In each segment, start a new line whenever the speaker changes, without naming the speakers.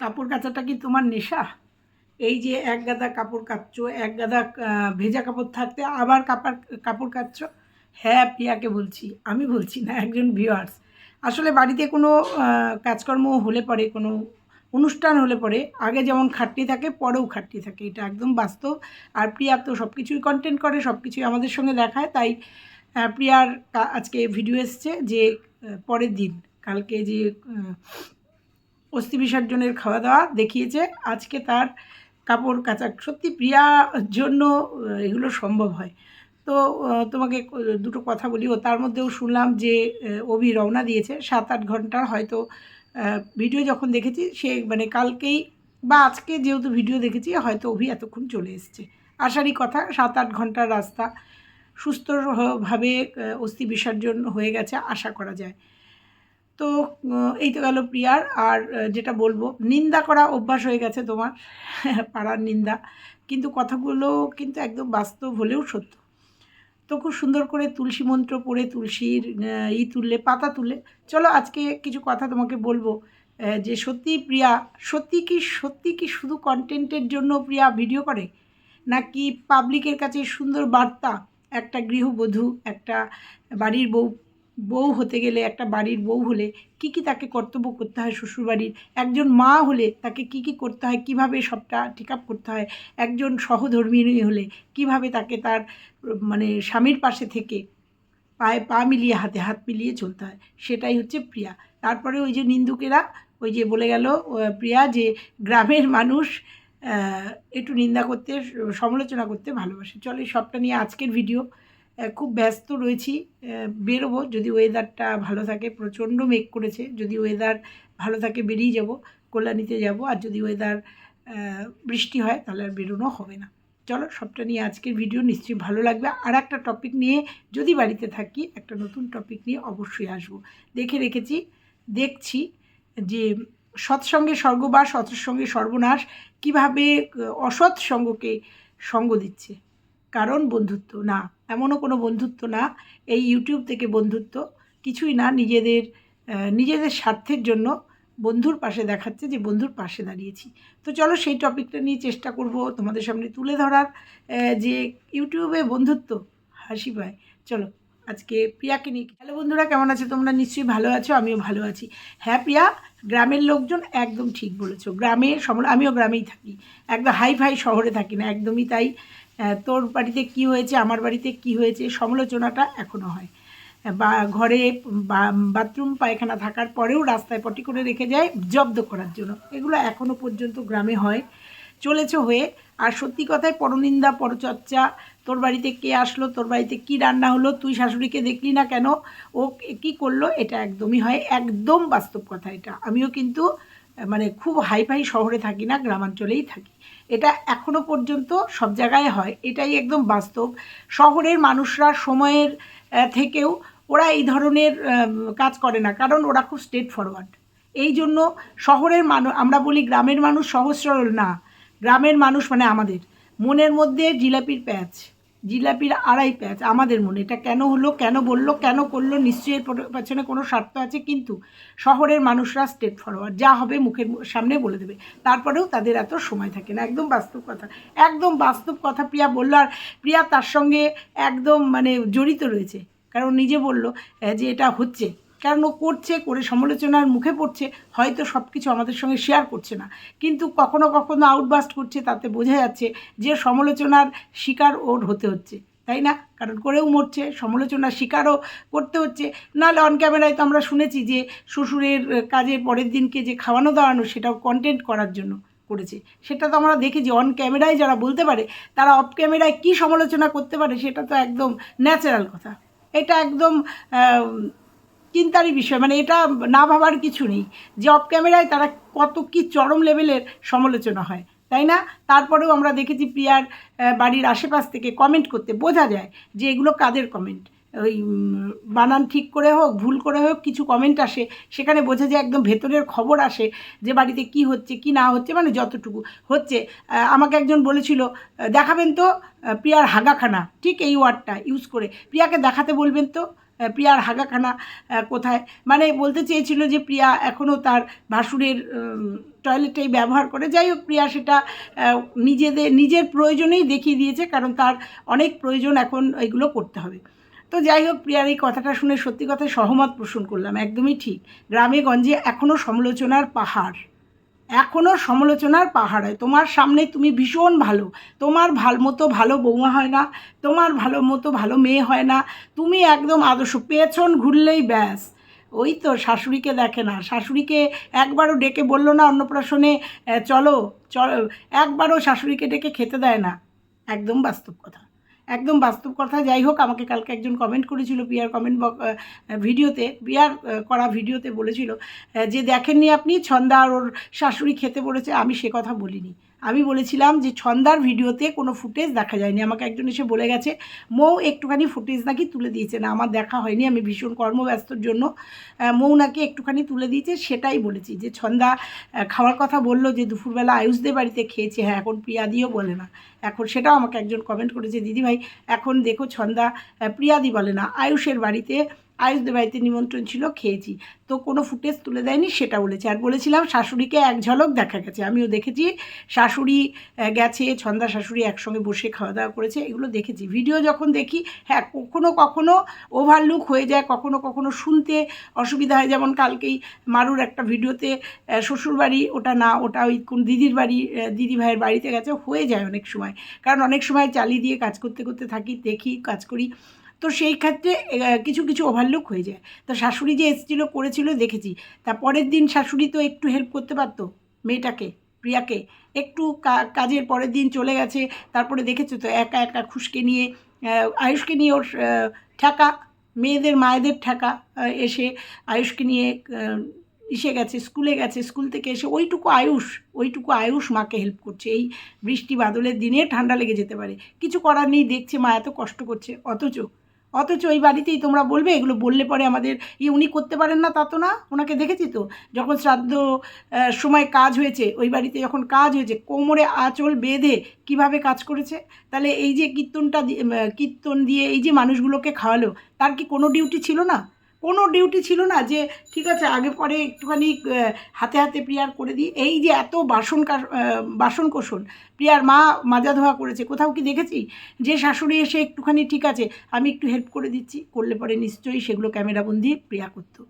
কাপড় কাচাটা কি তোমার নেশা? এই যে এক গাদা কাপড় কাচ্ছো, এক গাদা ভেজা কাপড় থাকতে আবার কাপড় কাপড় কাচ্ছো? হ্যাঁ প্রিয়াকে বলছি, আমি বলছি না, একজন ভিউয়ার্স আসলে বাড়িতে কোনো কাজকর্ম হলে পরে, কোনো অনুষ্ঠান হলে পরে, আগে যেমন খাটনি থাকে, পরেও খাটনি থাকে, এটা একদম বাস্তব। আর প্রিয়া তো সব কিছুই কন্টেন্ট করে সব কিছুই আমাদের সঙ্গে দেখায়, তাই প্রিয়ার আজকে ভিডিও এসছে যে পরের দিন, কালকে যে অস্থি বিসর্জনের খাওয়া দাওয়া দেখিয়েছে। আজকে তার কাপড় কাচা সত্যি প্রিয়ার জন্য এগুলো সম্ভব হয়। তো তোমাকে দুটো কথা বলি। ও তার মধ্যেও শুনলাম যে অভি রওনা দিয়েছে সাত আট ঘণ্টার হয়তো ভিডিও যখন দেখেছি সে মানে কালকেই বা আজকে যেহেতু ভিডিও দেখেছি, হয়তো অভি এতক্ষণ চলে এসছে। আসারই কথা সাত আট ঘণ্টার রাস্তা সুস্থভাবে অস্থি বিসর্জন হয়ে গেছে আশা করা যায়। তো এই তো গেল প্রিয়ার। আর যেটা বলব, নিন্দা করা অভ্যাস হয়ে গেছে তোমার, পাড়ার নিন্দা। কিন্তু কথাগুলো কিন্তু একদম বাস্তব হলেও সত্য। তো খুব সুন্দর করে তুলসী মন্ত্র পড়ে, তুলসীর ই তুললে, পাতা তুলে। চলো আজকে কিছু কথা তোমাকে বলব যে সত্যি প্রিয়া, সত্যি কি সত্যি কি শুধু কন্টেন্টের জন্য প্রিয়া ভিডিও করে? নাকি পাবলিকের কাছে সুন্দর বার্তা, একটা গৃহবধূ, একটা বাড়ির বউ বউ হতে গেলে, একটা বাড়ির বউ হলে কি কি তাকে কর্তব্য করতে হয় শ্বশুরবাড়ির? একজন মা হলে তাকে কি কি করতে হয়? কীভাবে সবটা ঠিক আপ করতে হয়? একজন সহধর্মিণী হলে কীভাবে তাকে তার মানে স্বামীর পাশে থেকে পায়ে পা মিলিয়ে হাতে হাত মিলিয়ে চলতে হয়? সেটাই হচ্ছে প্রিয়া। তারপরে ওই যে নিন্দুকেরা, ওই যে বলে গেল প্রিয়া যে গ্রামের মানুষ একটু নিন্দা করতে, সমালোচনা করতে ভালোবাসে। চলো সবটা নিয়ে আজকের ভিডিও খুব ব্যস্ত রয়েছি। বেরোবো যদি ওয়েদারটা ভালো থাকে, প্রচণ্ড মেঘ করেছে, যদি ওয়েদার ভালো থাকে বেরিয়ে যাব, কল্যাণীতে যাব, আর যদি ওয়েদার বৃষ্টি হয় তাহলে আর বেরোনো হবে না। চলো, সবটা নিয়ে আজকের ভিডিও নিশ্চয়ই ভালো লাগবে। আর একটা টপিক নিয়ে যদি বাড়িতে থাকি, একটা নতুন টপিক নিয়ে অবশ্যই আসব। দেখে রেখেছি, দেখছি যে সৎসঙ্গে স্বর্গবাস সৎসঙ্গে সর্বনাশ কীভাবে অসৎ সঙ্গকে সঙ্গ দিচ্ছে। কারণ বন্ধুত্ব না, এমনও কোনো বন্ধুত্ব না, এই ইউটিউব থেকে বন্ধুত্ব, কিছুই না, নিজেদের নিজেদের স্বার্থের জন্য বন্ধুর পাশে দেখাচ্ছে যে বন্ধুর পাশে দাঁড়িয়েছি। তো চলো সেই টপিকটা নিয়ে চেষ্টা করব তোমাদের সামনে তুলে ধরার যে ইউটিউবে বন্ধুত্ব হাসি পায়। চলো, আজকে প্রিয়াকে নিয়ে হ্যালো বন্ধুরা, কেমন আছে? তোমরা নিশ্চয়ই ভালো আছো, আমিও ভালো আছি। হ্যাঁ প্রিয়া, গ্রামের লোকজন একদম ঠিক বলেছ। গ্রামে, সমল আমিও গ্রামেই থাকি। একদম হাই ফাই শহরে থাকি না, একদমই তাই। তোর বাড়িতে কি হয়েছে, আমার বাড়িতে কি হয়েছে, সমালোচনাটা এখনও হয়। বা ঘরে বাথরুম, পায়খানা থাকার পরেও রাস্তায় পটি করে রেখে যায় জব্দ করার জন্য। এগুলো এখনও পর্যন্ত গ্রামে হয়। চলেছে হয়ে। আর সত্যি কথায় পরনিন্দা, পরচর্চা, তোর বাড়িতে কে আসলো, তোর বাড়িতে কি রান্না হলো, তুই শাশুড়িকে দেখলি না কেন, ও কি করল, এটা একদমই হয়। একদম বাস্তব কথা এটা। আমিও কিন্তু মানে খুব হাইফাই শহরে থাকি না, গ্রামাঞ্চলেই থাকি। এটা এখনও পর্যন্ত সব জায়গায় হয়। এটাই একদম বাস্তব। শহরের মানুষরা সময়ের থেকেও ওরা এই ধরনের কাজ করে না, কারণ ওরা খুব স্টেট ফরওয়ার্ড এই জন্য শহরের মানুষ আমরা বলি গ্রামের মানুষ সহজ সরল না। গ্রামের মানুষ মানে আমাদের। মনের মধ্যে জিলাপির প্যাচ। জিলাপির আড়াই প্যাচ, আমাদের মনে। এটা কেন হলো, কেন বলল, কেন করল, নিশ্চয়ই এর পেছনে কোনো স্বার্থ আছে, কিন্তু শহরের মানুষরা স্টেট ফরওয়ার্ড যা হবে মুখের সামনে বলে দেবে। তারপরেও তাদের এত সময় থাকে না। একদম বাস্তব কথা। একদম বাস্তব কথা প্রিয়া বলল। আর প্রিয়া তার সঙ্গে একদম মানে জড়িত রয়েছে। কারণ নিজে বলল যে এটা হচ্ছে। কারণ ও করছে, করে সমালোচনার মুখে পড়ছে, হয়তো সব কিছু আমাদের সঙ্গে শেয়ার করছে না। কিন্তু কখনো কখনো আউটবাস্ট করছে, তাতে বোঝা যাচ্ছে যে সমালোচনার শিকার ওর হতে হচ্ছে, তাই না? কারণ করেও মরছে, সমালোচনার শিকারও করতে হচ্ছে। নাহলে অন ক্যামেরায় তো আমরা শুনেছি যে শ্বশুরের কাজের পরের দিনকে যে খাওয়ানো দাওয়ানো, সেটাও কন্টেন্ট করার জন্য করেছে। সেটা তো আমরা দেখেছি অন ক্যামেরায় যারা বলতে পারে, তারা অফ ক্যামেরায় কী সমালোচনা করতে পারে, সেটা তো একদম ন্যাচারাল কথা। এটা একদম চিন্তারই বিষয় মানে এটা না ভাবার কিছু নেই। যে অফ ক্যামেরায় তারা কত কি চরম লেভেলের সমালোচনা হয়, তাই না? তারপরেও আমরা দেখেছি প্রিয়ার বাড়ির আশেপাশ থেকে কমেন্ট করতে বোঝা যায় যে এগুলো কাদের কমেন্ট ওই বানান ঠিক করে হোক, ভুল করে হোক, কিছু কমেন্ট আসে, সেখানে বোঝা যায় একদম ভেতরের খবর আসে যে বাড়িতে কি হচ্ছে, কি না হচ্ছে মানে যতটুকু হচ্ছে। আমাকে একজন বলেছিল, দেখাবেন তো প্রিয়ার হাগাখানা, ঠিক এই ওয়ার্ডটা ইউজ করে। প্রিয়াকে দেখাতে বলবেন তো? প্রিয়ার হাগাখানা কোথায়? মানে বলতে চেয়েছিল যে প্রিয়া এখনও তার ভাসুরের টয়লেটেই ব্যবহার করে। যাই হোক, প্রিয়া সেটা নিজেদের, নিজের প্রয়োজনেই দেখিয়ে দিয়েছে, কারণ তার অনেক প্রয়োজন এখন এগুলো করতে হবে। তো যাই হোক, প্রিয়ার এই কথাটা শুনে সত্যি কথায় সহমত পোষণ করলাম। একদমই ঠিক। গ্রামে গঞ্জে এখনও সমালোচনার পাহাড়। এখনও সমালোচনার পাহাড় হয়। তোমার সামনে তুমি ভীষণ ভালো। তোমার ভালো মতো ভালো বৌমা হয় না, তোমার ভালো মতো ভালো মেয়ে হয় না, তুমি একদম আদর্শ। পেছন ঘুরলেই ব্যাস। ওই তো শাশুড়িকে দেখে না। শাশুড়িকে একবারও ডেকে বলল না অন্নপ্রাশনে চলো চলো। একবারও শাশুড়িকে ডেকে খেতে দেয় না। একদম বাস্তব কথা। একদম বাস্তব কথা। যাই হোক আমাকে কালকে একজন কমেন্ট করেছিল পিয়ার কমেন্ট ভিডিওতে আহ, করা ভিডিওতে বলেছিল যে দেখেননি আপনি ছন্দা আর ওর শাশুড়ি খেতে পড়েছে আমি সে কথা বলিনি। আমি বলেছিলাম যে ছন্দার ভিডিওতে কোনো ফুটেজ দেখা যায়নি। আমাকে একজন এসে বলে গেছে, মৌ একটুখানি ফুটেজ নাকি তুলে দিয়েছে? না, আমার দেখা হয়নি। আমি ভীষণ কর্মব্যস্তর জন্য মৌ নাকি একটুখানি তুলে দিয়েছে, সেটাই বলেছি। যে ছন্দা খাওয়ার কথা বলল যে দুপুরবেলা আয়ুষদের বাড়িতে খেয়েছে। হ্যাঁ এখন প্রিয়াদিও বলে না। এখন সেটাও আমাকে একজন কমেন্ট করেছে, দিদিভাই, এখন দেখো ছন্দা প্রিয়াদি বলে না, আয়ুষের বাড়িতে আয়ুষদের বাড়িতে নিমন্ত্রণ ছিল, খেয়েছি। তো কোনো ফুটেজ তুলে দেয়নি, সেটা বলেছে। আর বলেছিলাম, শাশুড়িকে এক ঝলক দেখা গেছে। আমিও দেখেছি, শাশুড়ি গেছে, ছন্দা শাশুড়ি একসঙ্গে বসে খাওয়া দাওয়া করেছে, এগুলো দেখেছি। ভিডিও যখন দেখি হ্যাঁ কখনো কখনো ওভারলুক হয়ে যায়, কখনো কখনো শুনতে অসুবিধা হয়। যেমন কালকেই মারুর একটা ভিডিওতে শ্বশুরবাড়ি, ওটা না, ওটা ওই কোন দিদির বাড়ি দিদি ভাইয়ের বাড়িতে গেছে, হয়ে যায় অনেক সময়। কারণ অনেক সময় চালিয়ে দিয়ে কাজ করতে করতে থাকি, দেখি, কাজ করি। তো সেই ক্ষেত্রে কিছু কিছু ওভারলুক হয়ে যায়। তো শাশুড়ি যে এসেছিল, করেছিল, দেখেছি। তা পরের দিন শাশুড়ি তো একটু হেল্প করতে পারতো, মেয়েটাকে, প্রিয়াকে। একটু কাজের পরের দিন চলে গেছে, তারপরে দেখেছ তো, একা একা খুশকে নিয়ে আয়ুষকে নিয়ে ওর ঠেকা, মেয়েদের, মায়েদের ঠেকা এসে আয়ুষকে নিয়ে ইসে গেছে, স্কুলে গেছে, স্কুল থেকে এসে ওইটুকু আয়ুষ ওইটুকু আয়ুষ মাকে হেল্প করছে। এই বৃষ্টি বাদলের দিনে ঠান্ডা লেগে যেতে পারে। কিছু করার নেই, দেখছে মা এত কষ্ট করছে, অথচ অথচ ওই বাড়িতেই তোমরা বলবে, এগুলো বললে পরে আমাদের ই উনি করতে পারেন না, তা তো না, ওনাকে দেখেছি তো। যখন শ্রাদ্ধ সময় কাজ হয়েছে, ওই বাড়িতে যখন কাজ হয়েছে, কোমরে আঁচল বেঁধে কীভাবে কাজ করেছে? তাহলে এই যে কীর্তনটা কীর্তন দিয়ে এই যে মানুষগুলোকে খাওয়ালো, তার কি কোনো ডিউটি ছিল না? কোনো ডিউটি ছিল না যে, ঠিক আছে, আগে পরে একটুখানি হাতে হাতে প্রিয়ার করে দিই। এই যে এত বাসন বাসন কোষণ প্রিয়ার মা মাজা ধোয়া করেছে। কোথাও কি দেখেছি? যে শাশুড়ি এসে একটুখানি, ঠিক আছে, আমি একটু হেল্প করে দিচ্ছি, করলে পরে নিশ্চয়ই সেগুলো ক্যামেরাবন্দি প্রিয়া করতো।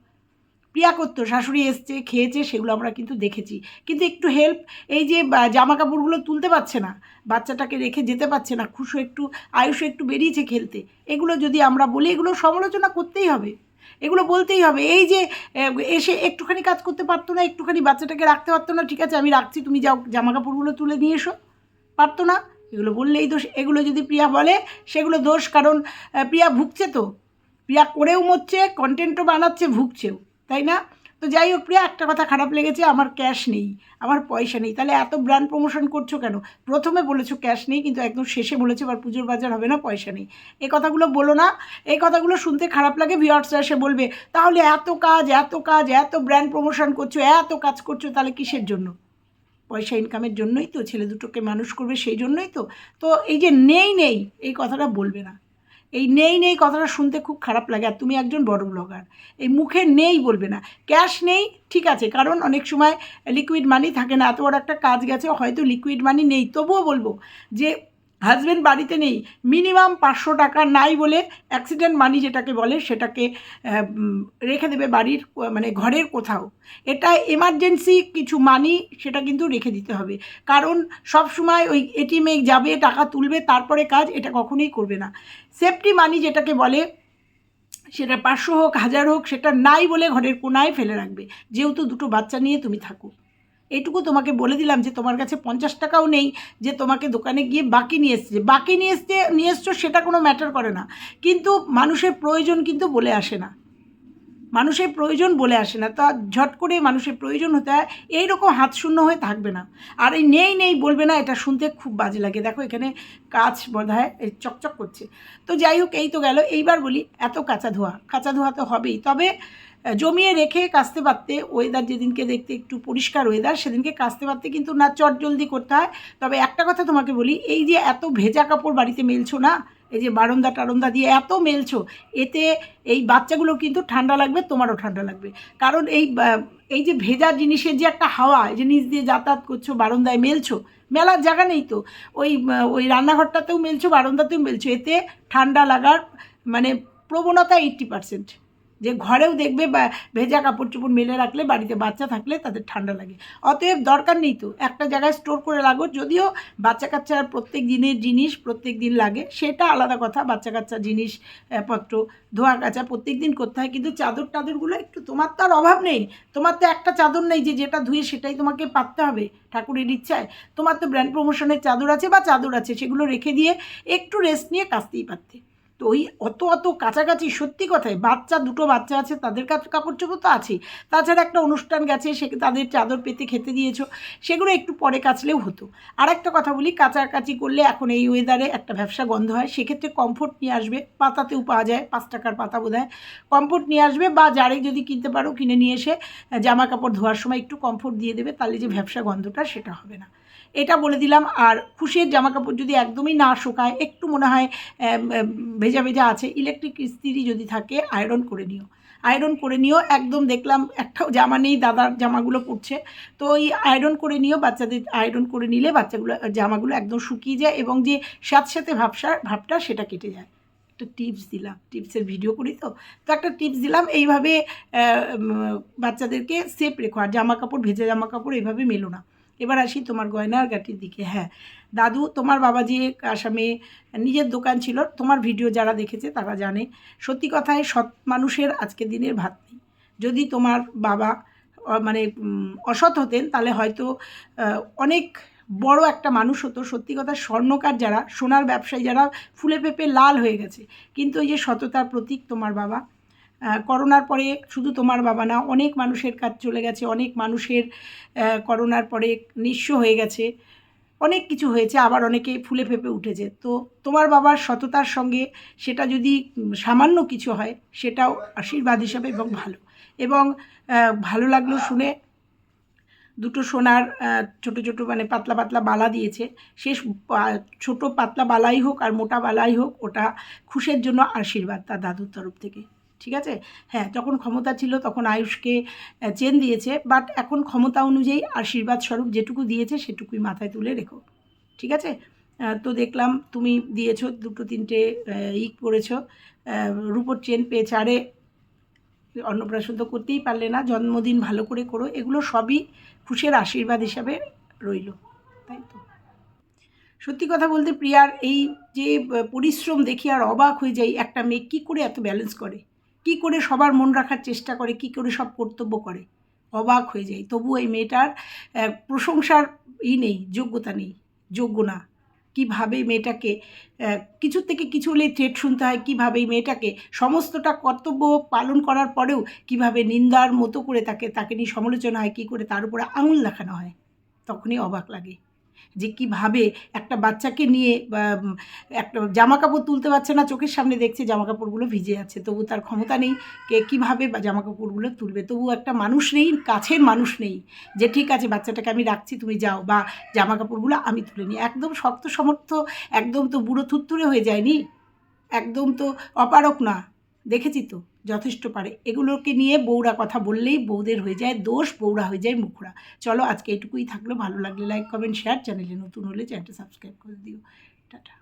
প্রিয়া করতো, শাশুড়ি এসছে, খেয়েছে, সেগুলো আমরা কিন্তু দেখেছি। কিন্তু একটু হেল্প এই যে জামা কাপড়গুলো তুলতে পারছে না, বাচ্চাটাকে রেখে যেতে পারছে না খুশু একটু আয়ুষ একটু বেরিয়েছে খেলতে। এগুলো যদি আমরা বলি, এগুলো সমালোচনা করতেই হবে। এগুলো বলতেই হবে। এই যে এসে একটুখানি কাজ করতে পারতো না, একটুখানি বাচ্চাটাকে রাখতে পারতো না, ঠিক আছে, আমি রাখছি, তুমি যাও জামা কাপড়গুলো তুলে নিয়ে এসো। পারতো না? এগুলো বললেই দোষ। এগুলো যদি প্রিয়া বলে, সেগুলো দোষ, কারণ প্রিয়া ভুগছে তো। প্রিয়া করেও মরছে কন্টেন্টও বানাচ্ছে, ভুগছেও, তাই না? তো যাই হোক, প্রিয়া, একটা কথা খারাপ লেগেছে, আমার ক্যাশ নেই, আমার পয়সা নেই। তাহলে এত ব্র্যান্ড প্রমোশন করছ কেন? প্রথমে বলেছ ক্যাশ নেই, কিন্তু একদম শেষে বলেছ আবার পুজোর বাজার হবে না, পয়সা নেই। এই কথাগুলো বলো না এই কথাগুলো শুনতে খারাপ লাগে ভিওয়ার্সরা এসে বলবে, তাহলে এত কাজ এত কাজ, এত ব্র্যান্ড প্রমোশন করছ, এত কাজ করছ, তাহলে কিসের জন্য? পয়সা ইনকামের জন্যই তো, ছেলে দুটোকে মানুষ করবে সেই জন্যই তো। তো এই যে নেই নেই, এই কথাটা বলবে না। এই নেই নেই কথাটা শুনতে খুব খারাপ লাগে আর তুমি একজন বড় ব্লগার এই মুখে নেই বলবে না। ক্যাশ নেই, ঠিক আছে, কারণ অনেক সময় লিকুইড মানি থাকে না। এত বড় একটা কাজ গেছে, হয়তো লিকুইড মানি নেই। তবুও বলব যে হাজব্যান্ড বাড়িতে নেই মিনিমাম পাঁচশো টাকা নাই বলে অ্যাক্সিডেন্ট মানি যেটাকে বলে সেটাকে রেখে দেবে বাড়ির মানে ঘরের কোথাও। এটা এমার্জেন্সি কিছু মানি সেটা কিন্তু রেখে দিতে হবে। কারণ সব সময় ওই এটিএমে যাবে, টাকা তুলবে, তারপরে কাজ এটা কখনোই করবে না। সেফটি মানি যেটাকে বলে, সেটা পাঁচশো হোক, হাজার হোক, সেটা নাই বলে ঘরের কোনায় ফেলে রাখবে। যেহেতু দুটো বাচ্চা নিয়ে তুমি থাকো। এইটুকু তোমাকে বলে দিলাম যে তোমার কাছে পঞ্চাশ টাকাও নেই, যে তোমাকে দোকানে গিয়ে বাকি নিয়ে এসছে। বাকি নিয়ে এসছে, নিয়ে এসছো সেটা কোনো ম্যাটার করে না। কিন্তু মানুষের প্রয়োজন কিন্তু বলে আসে না। মানুষের প্রয়োজন বলে আসে না। তা ঝট করে মানুষের প্রয়োজন হতে হয়, এইরকম হাত শূন্য হয়ে থাকবে না। আর এই নেই নেই বলবে না, এটা শুনতে খুব বাজে লাগে। দেখো এখানে কাজ বোধ হয় চকচক করছে। তো যাই হোক, এই তো গেল। এইবার বলি, এত কাঁচা ধোয়া। কাঁচা ধোয়া তো হবেই। তবে জমিয়ে রেখে কাচতে পারতে ওয়েদার যেদিনকে দেখতে একটু পরিষ্কার ওয়েদার সেদিনকে কাচতে পারতে কিন্তু না চট জলদি করতে হয়। তবে একটা কথা তোমাকে বলি, এই যে এত ভেজা কাপড় বাড়িতে মেলছো না, এই যে বারন্দা টারন্দা দিয়ে এত মেলছো, এতে এই বাচ্চাগুলো কিন্তু ঠান্ডা লাগবে, তোমারও ঠান্ডা লাগবে। কারণ এই এই যে ভেজা জিনিসের যে একটা হাওয়া, এই জিনিস দিয়ে যাতায়াত করছ, বারান্দায় মেলছো, মেলার জায়গা নেই তো। ওই ওই রান্নাঘরটাতেও মেলছো, বারান্দাতেও মেলছো, এতে ঠান্ডা লাগার মানে প্রবণতা এইট্টি পার্সেন্ট যে ঘরেও দেখবে বা ভেজা কাপড় চোপড় মেলে রাখলে বাড়িতে বাচ্চা থাকলে তাদের ঠান্ডা লাগে। অতএব দরকার নেই তো একটা জায়গায় স্টোর করে রাখো। যদিও বাচ্চা কাচ্চার প্রত্যেক দিনের জিনিস প্রত্যেক দিন লাগে সেটা আলাদা কথা। বাচ্চা কাচ্চা জিনিস আহ, পত্র ধোয়া কাচা প্রত্যেক দিন করতে হয়। কিন্তু চাদর টাদরগুলো একটু তোমার তো আর অভাব নেই। তোমার তো একটা চাদর নেই যে যেটা ধুয়ে সেটাই তোমাকে পাততে হবে ঠাকুরের ইচ্ছায়। তোমার তো ব্র্যান্ড প্রমোশনের চাদর আছে বা চাদর আছে সেগুলো রেখে দিয়ে একটু রেস্ট নিয়ে কাচতেই পারতে। তো ওই অত অত কাছাকাছি সত্যি কথাই বাচ্চা, দুটো বাচ্চা আছে, তাদের কাছে কাপড় চোপড় তো আছেই। তাছাড়া একটা অনুষ্ঠান গেছে, সে তাদের চাদর পেতে খেতে দিয়েছ, সেগুলো একটু পরে কাচলেও হতো। আর একটা কথা বলি কাচাকাচি করলে এখন এই ওয়েদারে একটা ব্যবসা গন্ধ হয়, সেক্ষেত্রে কমফোর্ট নিয়ে আসবে, পাতাতেও পাওয়া যায়, পাঁচ টাকার পাতা বোধ হয় কমফোর্ট নিয়ে আসবে বা জারে যদি কিনতে পারো, কিনে নিয়ে এসে জামা কাপড় ধোয়ার সময় একটু কমফোর্ট দিয়ে দেবে, তাহলে যে ব্যবসা গন্ধটা সেটা হবে না। এটা বলে দিলাম। আর খুশির জামা কাপড় যদি একদমই না শুকায়, একটু মনে হয় ভেজা ভেজা আছে, ইলেকট্রিক ইস্ত্রি যদি থাকে, আয়রন করে নিও। আয়রন করে নিও। একদম দেখলাম একটাও জামা নেই, দাদার জামাগুলো পড়ছে। তো ওই আয়রন করে নিও, বাচ্চাদের আয়রন করে নিলে বাচ্চাগুলো, জামাগুলো একদম শুকিয়ে যায় এবং যে স্যাঁতস্যাঁতে ভাবসা, ভাবটা সেটা কেটে যায়। একটা টিপস দিলাম। টিপসের ভিডিও করি তো? তো একটা টিপস দিলাম, এইভাবে বাচ্চাদেরকে সেফ রেখো। আর জামা কাপড় ভেজা জামা কাপড় এইভাবে মেলো না। এবার আসি তোমার গয়নার গাটির দিকে। হ্যাঁ দাদু, তোমার বাবা যে আসামে নিজের দোকান ছিল, তোমার ভিডিও যারা দেখেছে তারা জানে, সত্যি কথায় সৎ মানুষের আজকের দিনের ভাত নেই। যদি তোমার বাবা মানে অসৎ হতেন, তাহলে হয়তো অনেক বড় একটা মানুষ হতো। সত্যি কথা, স্বর্ণকার যারা, সোনার ব্যবসায়ী যারা, ফুলে পেঁপে লাল হয়ে গেছে। কিন্তু এই যে সততার প্রতীক তোমার বাবা করোনার পরে শুধু তোমার বাবা না, অনেক মানুষের কাজ চলে গেছে, অনেক মানুষের করোনার পরে নিঃস্ব হয়ে গেছে। অনেক কিছু হয়েছে, আবার অনেকে ফুলে ফেপে উঠেছে। তো তোমার বাবার সততার সঙ্গে সেটা যদি সামান্য কিছু হয়, সেটাও আশীর্বাদ হিসাবে এবং ভালো। এবং ভালো লাগল শুনে দুটো সোনার ছোট ছোট মানে পাতলা পাতলা বালা দিয়েছে। সে ছোট পাতলা বালাই হোক আর মোটা বালাই হোক, ওটা খুশের জন্য আশীর্বাদ তার দাদুর তরফ থেকে। ঠিক আছে? হ্যাঁ যখন ক্ষমতা ছিল তখন আয়ুষকে চেন দিয়েছে বাট এখন ক্ষমতা অনুযায়ী আশীর্বাদ স্বরূপ যেটুকু দিয়েছে সেটুকুই মাথায় তুলে রেখো। ঠিক আছে? তো দেখলাম তুমি দিয়েছ দুটো তিনটে আহ, ই করেছ রূপোর চেন পেয়েছে। আরে অন্নপ্রাশন তো করতেই পারলে না জন্মদিন ভালো করে করো এগুলো সবই খুশের আশীর্বাদ হিসাবে রইল তাই তো? সত্যি কথা বলতে প্রিয়ার এই যে পরিশ্রম দেখি আর অবাক হয়ে যাই একটা মেয়ে কী করে এত ব্যালেন্স করে? কি করে সবার মন রাখার চেষ্টা করে, কি করে সব কর্তব্য করে? অবাক হয়ে যাই। তবু এই মেয়েটার প্রশংসার ই নেই, যোগ্যতা নেই, যোগ্য না। কীভাবে মেয়েটাকে কিছু থেকে কিছু হলে ট্রেড শুনতে হয়, কীভাবে এই মেয়েটাকে সমস্তটা কর্তব্য পালন করার পরেও কীভাবে নিন্দার মতো করে তাকে তাকে নিয়ে সমালোচনা হয়, কী করে তার উপরে আঙুল দেখানো হয়, তখনই অবাক লাগে। যে কীভাবে একটা বাচ্চাকে নিয়ে একটা জামা কাপড় তুলতে পারছে না, চোখের সামনে দেখছে জামা কাপড়গুলো ভিজে যাচ্ছে, তবু তার ক্ষমতা নেই কে কীভাবে জামা কাপড়গুলো তুলবে। তবু একটা মানুষ নেই, কাছের মানুষ নেই যে, ঠিক আছে, বাচ্চাটাকে আমি রাখছি, তুমি যাও, বা জামা কাপড়গুলো আমি তুলে নিই। একদম শক্ত সমর্থ, একদম তো বুড়ো থুরথুরে হয়ে যায়নি, একদম তো অপারক না, দেখেছি তো। যথেষ্ট পারে। এগুলোকে নিয়ে বৌরা কথা বললেই বৌদের হয়ে যায় দোষ বৌরা হয়ে যায় মুখরা। চলো আজকে এটুকুই থাকল। ভালো লাগলে লাইক কমেন্ট শেয়ার চ্যানেলে নতুন হলে চ্যানেলটা সাবস্ক্রাইব করে দিও। টাটা।